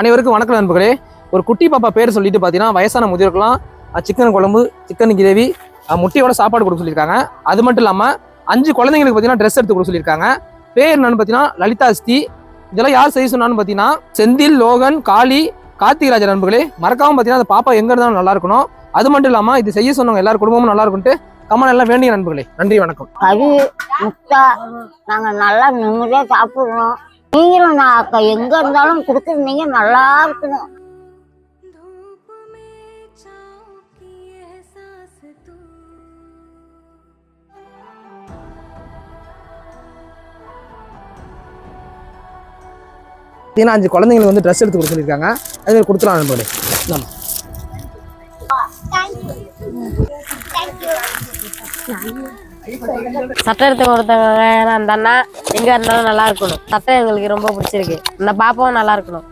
அனைவருக்கும் வணக்கம் நண்பர்களே. ஒரு குட்டி பாப்பா பேர் சொல்லிட்டு பார்த்தீங்கன்னா வயசான முதியோருக்கெல்லாம் சிக்கன் குழம்பு சிக்கன் கிரேவி முட்டையோட சாப்பாடு கொடுக்க சொல்லியிருக்காங்க. அது மட்டும் இல்லாமல் அஞ்சு குழந்தைங்களுக்கு பார்த்தீங்கன்னா ட்ரெஸ் எடுத்து கொடுக்க சொல்லியிருக்காங்க. பேர் என்னன்னு பார்த்தீங்கன்னா லலிதா அஸ்தி. இதெல்லாம் யார் செய்ய சொன்னான்னு பார்த்தீங்கன்னா செந்தில் லோகன் காளி கார்த்திகராஜ நண்பர்களே. மறக்காம பார்த்தீங்கன்னா அந்த பாப்பா எங்கே இருந்தாலும் நல்லா இருக்கணும். அது மட்டும் இல்லாமல் இது செய்ய சொன்னவங்க எல்லாரும் குடும்பமும் நல்லா இருக்கும்ட்டு கமல் எல்லாம் வேண்டிய நண்பர்களே. நன்றி வணக்கம். முட்டை. நாங்கள் நல்லா நிம்மதியாக சாப்பிட்றோம். நீங்களும் நான் எங்க இருந்தாலும் கொடுக்குறீங்க நல்லா இருக்கணும். அஞ்சு குழந்தைங்களுக்கு வந்து ட்ரெஸ் எடுத்து கொடுத்துருக்காங்க அதுமாதிரி கொடுத்துலாம் நண்பர்களே நம்ம சட்டை எடுத்து கொடுத்தவங்க அந்த அண்ணா எங்க இருந்தாலும் நல்லா இருக்கணும். சட்டை எங்களுக்கு ரொம்ப பிடிச்சிருக்கு. அந்த பாப்பாவும் நல்லா இருக்கணும்.